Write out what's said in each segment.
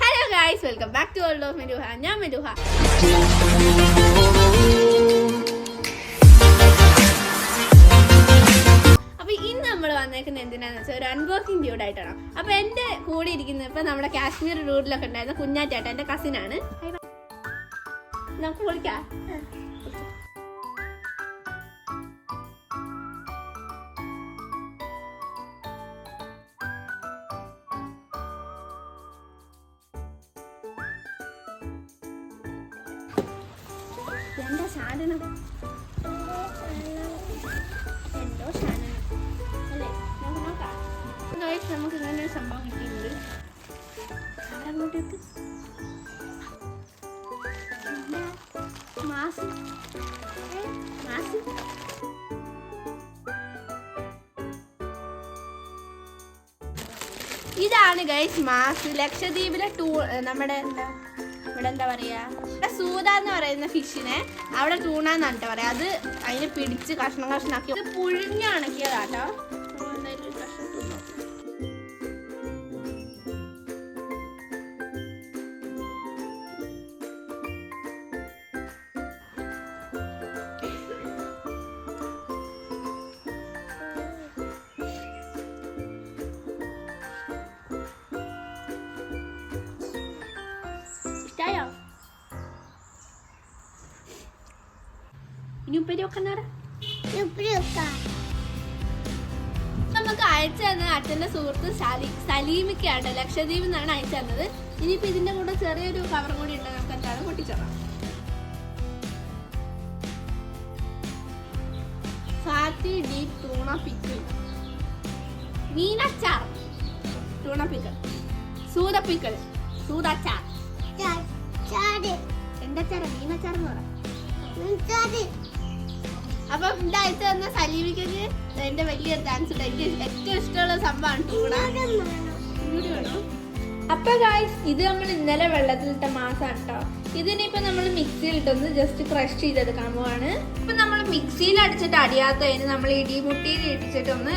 Hello guys welcome back to world of Meruha ഞാൻ മെരുഹ അപ്പൊ ഇന്ന് നമ്മൾ വന്നേക്കുന്നത് എന്തിനാന്ന് വെച്ചാൽ ഒരു അൺബോക്സിംഗ് ഡ്യൂഡ് ആയിട്ടാണ് അപ്പൊ എന്റെ കൂടെ ഇരിക്കുന്നത് ഇപ്പൊ നമ്മുടെ കാശ്മീർ റൂട്ടിലൊക്കെ ഉണ്ടായിരുന്ന കുഞ്ഞാറ്റേട്ട എന്റെ കസിൻ ആണ്. നമുക്ക് വിളിക്കാം. എന്താ സാധനം എന്തോ സാധനം അല്ലേ നമുക്ക് നോക്കാം നമുക്ക് ഇങ്ങനെ ഒരു സംഭവം കിട്ടിയിട്ടുണ്ട് അവിടെ അങ്ങോട്ട് വെക്ക്. എന്താ? മാസ്? മാസ് ഇതാണ് ഗൈസ് മാസ് ലക്ഷദ്വീപിലെ ടൂ നമ്മുടെ എന്താ ഇവിടെ എന്താ പറയാ? ഇവിടെ സൂത എന്ന് പറയുന്ന ഫിഷിനെ അവിടെ ടൂണ എന്നാണ് ട്ടോ പറയാ. അത് അതിനെ പിടിച്ച് കഷ്ണം കഷ്ണാക്കി. പുഴുങ്ങി ഉണക്കിയതാട്ടോ വെക്കന്നാടാ ഉപ്പിരി വെക്കാം നമുക്ക് അയച്ചു തന്നത് അച്ഛന്റെ സുഹൃത്ത് സലീ സലീമിക്കാണ് ലക്ഷദ്വീപിൽ നിന്നാണ് അയച്ചു തന്നത്. ഇനിയിപ്പോ ഇതിന്റെ കൂടെ ചെറിയൊരു കവർ കൂടി ഉണ്ട് നമുക്ക് എന്താണ് പൊട്ടിച്ചോളാം ഫാത്തി ഡീപ് ടൂണ പിക്കിൾ മീനച്ചാർ. ടൂണ പിക്കിൾ സൂത പിക്കിൾ സൂതച്ചാർ ചാടി. എന്തച്ചാറ മീനച്ചാർ എന്ന് പറയാം അപ്പൊ ഇത് അയച്ചു തന്ന സലീമിക്ക് എന്റെ വലിയൊരു താങ്ക്സ് ഉണ്ട്. എനിക്ക് ഏറ്റവും ഇഷ്ടമുള്ള സംഭവമാണ് ടൂണ വേണം. അപ്പൊ ഗായ്സ് ഇത് നമ്മൾ ഇന്നലെ വെള്ളത്തിലിട്ട മാസാണ് കേട്ടോ ഇതിനിപ്പോ നമ്മൾ മിക്സിയിലിട്ടൊന്ന് ജസ്റ്റ് ക്രഷ് ചെയ്തെടുക്കാൻ പോവാണ് ഇപ്പൊ നമ്മൾ മിക്സിയിൽ അടിച്ചിട്ട് അടിയാത്തതിന് നമ്മൾ ഇടിമുട്ടിയിൽ ഇടിച്ചിട്ടൊന്ന്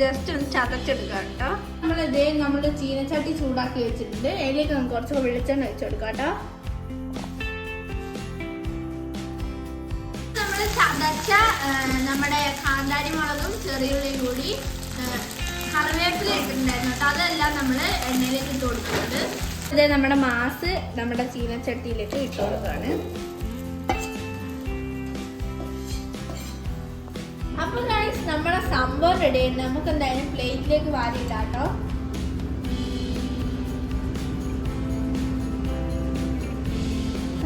ജസ്റ്റ് ഒന്ന് ചതച്ചെടുക്കാം കേട്ടോ നമ്മൾ ഇതേ നമ്മൾ ചീനച്ചട്ടി ചൂടാക്കി വെച്ചിട്ടുണ്ട്. അതിലേക്ക് നമുക്ക് കുറച്ച് വെളിച്ചെണ്ണ വെച്ച് കൊടുക്കാം കേട്ടോ ചതച്ച നമ്മുടെ കാന്താരി മുളകും ചെറിയുള്ളിയും കൂടി കറിവേപ്പില ഇട്ടിട്ടുണ്ടായിരുന്നു അതെല്ലാം നമ്മൾ എണ്ണയിലേക്ക് ഇട്ട് കൊടുക്കുന്നത്. ഇത് നമ്മുടെ മാസ് നമ്മുടെ ചീനച്ചട്ടിയിലേക്ക് ഇട്ട് കൊടുക്കുകയാണ്. അപ്പൊ ഗൈസ് നമ്മുടെ സംഭവം റെഡി ഉണ്ട് നമുക്ക് എന്തായാലും പ്ലേറ്റിലേക്ക് വാരി കേട്ടോ.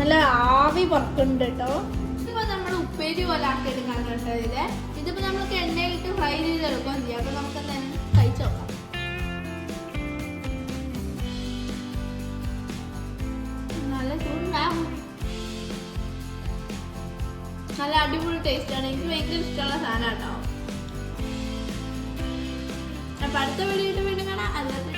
നല്ല ആവി പുറത്തുണ്ട് കേട്ടോ. ഉപ്പേരി പോലെ ആക്കി എടുക്കാൻ കേട്ടോ ഇത് ഇതിപ്പോ നമുക്ക് എണ്ണയിലിട്ട് ഫ്രൈ ചെയ്ത് എടുക്കുകയും ചെയ്യാം അപ്പൊ നമുക്ക് കഴിച്ചു നോക്കാം. നല്ല ചൂടുണ്ടാവും നല്ല അടിപൊളി ടേസ്റ്റ് ആണ്. എനിക്ക് ഭയങ്കര ഇഷ്ടമുള്ള സാധനം കേട്ടോ. അപ്പൊ അടുത്ത വീഡിയോ വീണ്ടും കാണാം. അല്ലാത്ത